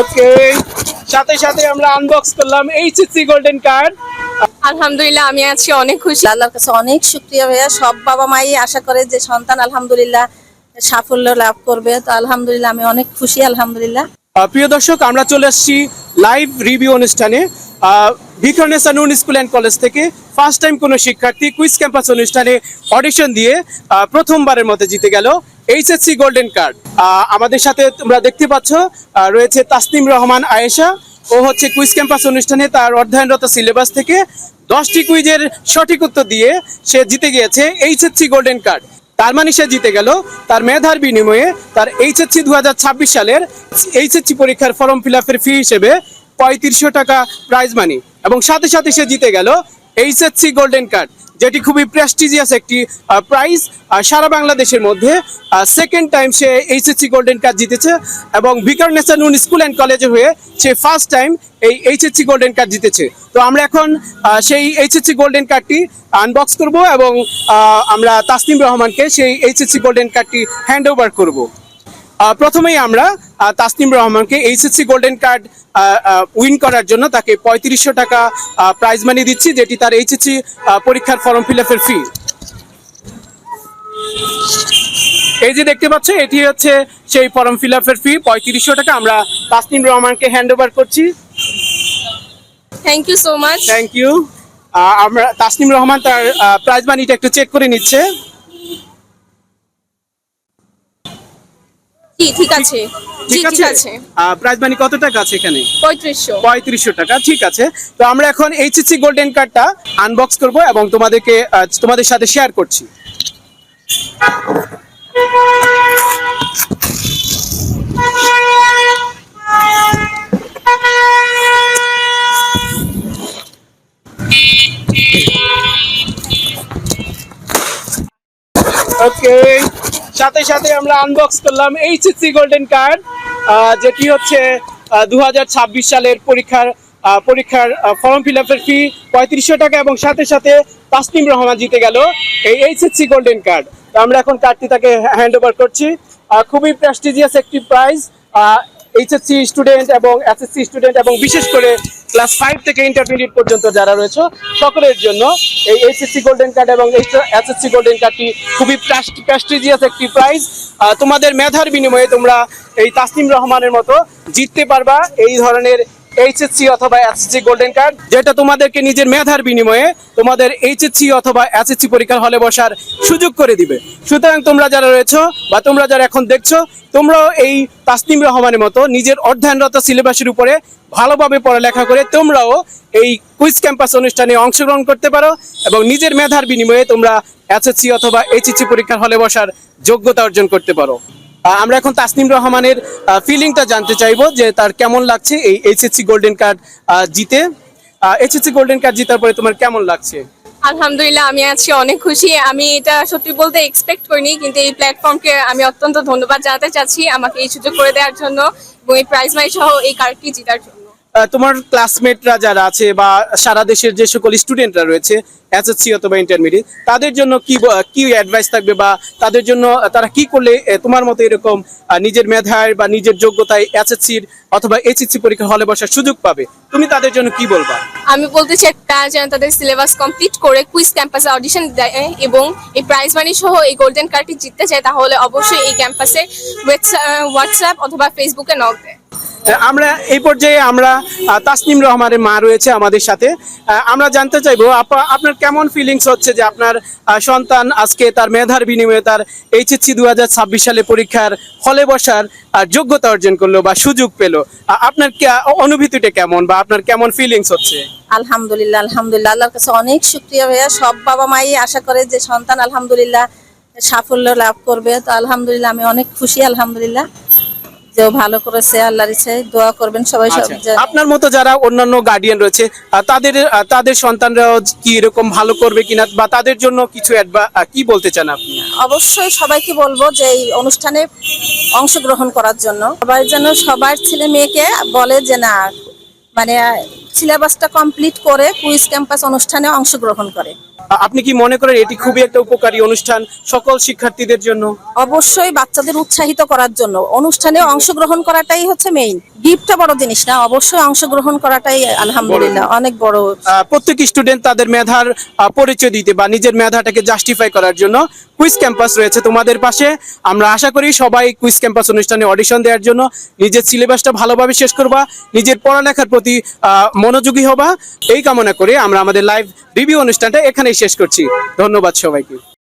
ওকে সাথে সাথে আমরা আনবক্স করলাম এইচএসসি গোল্ডেন কার্ড আলহামদুলিল্লাহ আমি আজকে অনেক খুশি। আল্লাহর কাছে অনেক শুক্রিয়া ভাইয়া। সব বাবা মাই আশা করে যে সন্তান আলহামদুলিল্লাহ সাফল্য লাভ করবে। তো আলহামদুলিল্লাহ আমি অনেক খুশি আলহামদুলিল্লাহ। প্রিয় দর্শক, আমরা চলে আসছি লাইভ রিভিউ অনুষ্ঠানে। Viqarunnisa Noon school and college থেকে ফার্স্ট টাইম কোনো শিক্ষার্থী কুইজ ক্যাম্পাস অনুষ্ঠানে অডিশন দিয়ে প্রথমবারের মতো জিতে গেল এইচএসসি গোল্ডেন কার্ড আমাদের সাথে তোমরা দেখতে পাচ্ছ রয়েছে তাসনিম রহমান, আয়েশা। ও হচ্ছে কুইজ ক্যাম্পাস অনুষ্ঠানে তার অধ্যয়নরত সিলেবাস থেকে দশটি কুইজের সঠিক উত্তর দিয়ে সে জিতে গিয়েছে এইচএসসি গোল্ডেন কার্ড তার মানে সে জিতে গেল। তার মেধার বিনিময়ে তার এইচএসসি দু হাজার ছাব্বিশ সালের এইচএসসি পরীক্ষার ফর্ম ফিল আপের ফি হিসেবে পঁয়ত্রিশশো টাকা প্রাইজ মানি এবং সাথে সাথে সে জিতে গেল এইচএসসি গোল্ডেন কার্ড যেটি খুবই প্রেস্টিজিয়াস একটি প্রাইজ সারা বাংলাদেশের মধ্যে। সেকেন্ড টাইম সে এইচএসসি গোল্ডেন কার্ড জিতেছে এবং বিকারনেসা নুন স্কুল অ্যান্ড কলেজে হয়ে সে ফার্স্ট টাইম এই এইচএসসি গোল্ডেন কার্ড জিতেছে। তো আমরা এখন সেই এইচএসসি গোল্ডেন কার্ডটি আনবক্স করব এবং আমরা তাসনিম রহমানকে সেই এইচএসসি গোল্ডেন কার্ডটি হ্যান্ড ওভার করব। প্রথমেই আমরা তাসনিম রহমানকে এইচএসসি গোল্ডেন কার্ড উইন করার জন্য তাকে পঁয়ত্রিশশো টাকা প্রাইজ মানি দিচ্ছি যেটি তার এইচএসসি পরীক্ষার ফর্ম ফিল আপের ফি এই যে দেখতে পাচ্ছ এটি হচ্ছে সেই ফর্ম ফিল আপের ফি পঁয়ত্রিশশো টাকা। আমরা তাসনিম রহমানকে হ্যান্ড ওভার করছি। Thank you so much thank you আমরা তাসনিম রহমান তার প্রাইজ মানিটা একটু চেক করে নিচ্ছে। জি ঠিক আছে। ঠিক আছে? প্রাইজ মানি কত টাকা আছে এখানে? পঁয়ত্রিশশো। পঁয়ত্রিশশো টাকা ঠিক আছে। তো আমরা এখন এইচএসসি গোল্ডেন কার্ডটা আনবক্স করব এবং তোমাদেরকে তোমাদের সাথে শেয়ার করছি। ওকে সাথে সাথে আমরা আনবক্স করলাম এইচএসসি গোল্ডেন কার্ড যেটি হচ্ছে দু হাজার ছাব্বিশ সালের পরীক্ষার পরীক্ষার ফর্ম ফিল আপের ফি পঁয়ত্রিশশো টাকা এবং সাথে সাথে তাসনিম রহমান জিতে গেল এই এইচএসসি গোল্ডেন কার্ড আমরা এখন কার্ডটি তাকে হ্যান্ড ওভার করছি। খুবই প্রেস্টিজিয়াস একটি প্রাইজ এইচএসসি স্টুডেন্ট এবং এসএসসি স্টুডেন্ট এবং বিশেষ করে ক্লাস ফাইভ থেকে ইন্টারমিডিয়েট পর্যন্ত যারা রয়েছে, সকলের জন্য এই এইচএসসি গোল্ডেন কার্ড এবং এসএসসি গোল্ডেন কার্ডটি খুবই প্রেস্টিজিয়াস একটি প্রাইজ তোমাদের মেধার বিনিময়ে তোমরা এই তাসনিম রহমানের মতো জিততে পারবা। এই ধরনের এইচএসসি অথবা এসএসসি গোল্ডেন কার্ড যেটা তোমাদেরকে নিজের মেধার বিনিময়ে তোমাদের এইচএসসি অথবা এসএসসি পরীক্ষার হলে বসার সুযোগ করে দিবে। সুতরাং তোমরা যারা রয়েছো বা তোমরা যারা এখন দেখছ, তোমরাও এই তাসনিম রহমানের মতো নিজের অধ্যয়নরত সিলেবাসের উপরে ভালোভাবে পড়ালেখা করে তোমরাও এই কুইজ ক্যাম্পাস অনুষ্ঠানে অংশগ্রহণ করতে পারো এবং নিজের মেধার বিনিময়ে তোমরা এসএসসি অথবা এইচএসসি পরীক্ষার হলে বসার যোগ্যতা অর্জন করতে পারো। আমরা এখন তাসনিম রহমানের ফিলিংটা জানতে চাইব যে তার কেমন লাগছে এই এইচএসসি গোল্ডেন কার্ড জিতে। এইচএসসি গোল্ডেন কার্ড জিতার পরে তোমার কেমন লাগছে? আলহামদুলিল্লাহ, আমি আজকে অনেক খুশি। আমি এটা সত্যি বলতে এক্সপেক্ট করিনি, কিন্তু এই প্ল্যাটফর্মকে আমি অত্যন্ত ধন্যবাদ জানাতে চাচ্ছি আমাকে এই সুযোগ করে দেওয়ার জন্য এবং এই প্রাইজ মাই সহ এই কার্ডটি জেতার জন্য। তোমার ক্লাসমেটরা যারা আছে বা সারা দেশের যে সকল স্টুডেন্টরা রয়েছে এসএসসি অথবা ইন্টারমিডিয়েট তাদের জন্য কি কি অ্যাডভাইস থাকবে বা তাদের জন্য তারা কি করলে তোমার মতো এরকম নিজের মেধায় বা নিজের যোগ্যতায় এসএসসির অথবা এইচএসসি পরীক্ষা হলে বসার সুযোগ পাবে? তুমি তাদের জন্য কি বলবা? আমি বলতে চাই, তারা যেন তাদের সিলেবাস কমপ্লিট করে কুইজ ক্যাম্পাসে অডিশন দেয় এবং এই প্রাইজ মানি সহ এই গোল্ডেন কার্ডটি জিততে চায়, তাহলে অবশ্যই এই ক্যাম্পাসে হোয়াটসঅ্যাপ অথবা ফেসবুকে নক দেয়। আমরা এই পর্যায়ে আমরা তাসনিম রহমানের মা রয়েছে আমাদের সাথে। আমরা জানতে চাইব, আপা, আপনার কেমন ফিলিংস হচ্ছে যে আপনার সন্তান আজকে তার মেধার বিনিময়ে তার এইচএসসি দুহাজার ছাব্বিশ সালে পরীক্ষার হলে বসার যোগ্যতা অর্জন করল বা সুযোগ পেল। আপনার অনুভূতিটা কেমন বা আপনার কেমন ফিলিংস হচ্ছে? আলহামদুলিল্লাহ আলহামদুলিল্লাহ। আল্লাহর কাছে অনেক শুক্রিয়া ভাইয়া। সব বাবা মাই আশা করে যে সন্তান আলহামদুলিল্লাহ সাফল্য লাভ করবে। তো আলহামদুলিল্লাহ, আমি অনেক খুশি, আলহামদুলিল্লাহ। যে ভালো করেছে আল্লাহর ইচ্ছায় দোয়া করবেন সবাই সব আচ্ছা, আপনার মতো যারা অন্যান্য গার্ডিয়ান রয়েছে তাদের তাদের সন্তানরাও কি এরকম ভালো করবে কিনা বা তাদের জন্য কিছু কি বলতে চান আপনি? অবশ্যই সবাইকে বলব যে এই অনুষ্ঠানে অংশগ্রহণ করার জন্য। সবাই যেন সবার ছেলে মেয়েকে বলে যে না মানে সিলেবাসটা কমপ্লিট করে কুইজ ক্যাম্পাস অনুষ্ঠানে অংশগ্রহণ করে। আপনি কি মনে করেন এটি খুবই একটা উপকারী অনুষ্ঠান সকল শিক্ষার্থীদের জন্য? অবশ্যই বাচ্চাদের উৎসাহিত করার জন্য। অনুষ্ঠানে অংশগ্রহণ করাটাই হচ্ছে মেইন গিফটটা বড় জিনিস না অবশ্যই অংশগ্রহণ করাটাই আলহামদুলিল্লাহ অনেক বড়। প্রত্যেক স্টুডেন্ট তাদের মেধার পরিচয় দিতে বা নিজের মেধাটাকে জাস্টিফাই করার জন্য কুইজ ক্যাম্পাস রয়েছে তোমাদের পাশে। আমরা আশা করি সবাই কুইজ ক্যাম্পাস অনুষ্ঠানে অডিশন দেওয়ার জন্য নিজের সিলেবাসটা ভালোভাবে শেষ করবা নিজের পড়ালেখার প্রতি আহ, মনোযোগী হবা। এই কামনা করে আমরা আমাদের লাইভ রিভিউ অনুষ্ঠানটা এখানেই শেষ করছি। ধন্যবাদ সবাইকে।